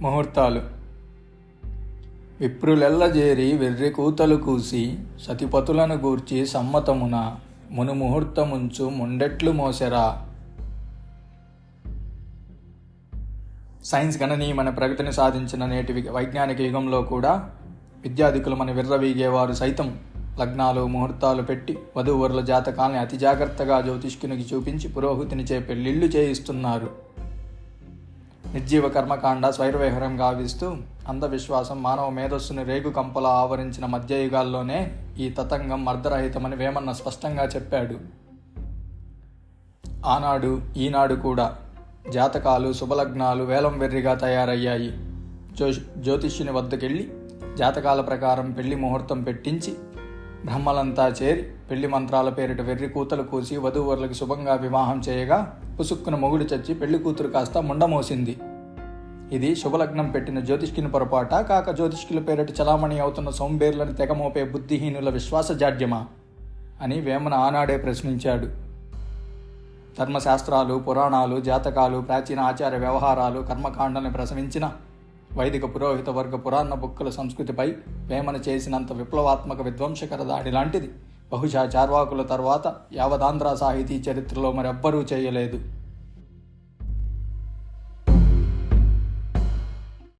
ముహూర్తాలు. విప్రులెల్లజేరి వెర్రి కూతలు కూసి సతిపతులను గూర్చి సమ్మతమున మును ముహూర్తముంచు ముండెట్లు మోసెరా. సైన్స్ గణనీయమైన ప్రగతిని సాధించిన నేటి వైజ్ఞానిక యుగంలో కూడా విద్యాధికులు మన విర్రవీగేవారు సైతం లగ్నాలు ముహూర్తాలు పెట్టి వధూవరుల జాతకాల్ని అతి జాగ్రత్తగా జ్యోతిష్కునికి చూపించి పురోహితునిచే పెళ్ళిళ్ళు చేయిస్తున్నారు. నిర్జీవ కర్మకాండ స్వైరవైహరం గావిస్తూ అంధవిశ్వాసం మానవ మేధస్సుని రేగు కంపలా ఆవరించిన మధ్యయుగాల్లోనే ఈ తతంగం అర్ధరహితమని వేమన్న స్పష్టంగా చెప్పాడు. ఆనాడు ఈనాడు కూడా జాతకాలు శుభలగ్నాలు వేలం వెర్రిగా తయారయ్యాయి. జ్యో జ్యోతిష్యుని వద్దకెళ్ళి జాతకాల ప్రకారం పెళ్ళి ముహూర్తం పెట్టించి బ్రహ్మలంతా చేరి పెళ్ళి మంత్రాల పేరిట వెర్రి కూతలు కూసి వధూవరులకు శుభంగా వివాహం చేయగా పుసుక్కున మొగుడు చచ్చి పెళ్ళి కూతురు కాస్త ముండమోసింది ఇది శుభలగ్నం పెట్టిన జ్యోతిష్కిని పొరపాట. కాక జ్యోతిష్కుల పేరటి చలామణి అవుతున్న సోంబేర్లను తెగమోపే బుద్ధిహీనుల విశ్వాస జాడ్యమా? అని వేమన ఆనాడే ప్రశ్నించాడు. ధర్మశాస్త్రాలు పురాణాలు జాతకాలు ప్రాచీన ఆచార వ్యవహారాలు కర్మకాండల్ని ప్రసవించిన వైదిక పురోహిత వర్గ పురాణ బుక్కుల సంస్కృతిపై వేమన చేసినంత విప్లవాత్మక విధ్వంసకర దాడి లాంటిది. బహుశా చార్వాకుల తర్వాత యావదాంధ్ర సాహితీ చరిత్రలో మరెవ్వరూ చేయలేదు.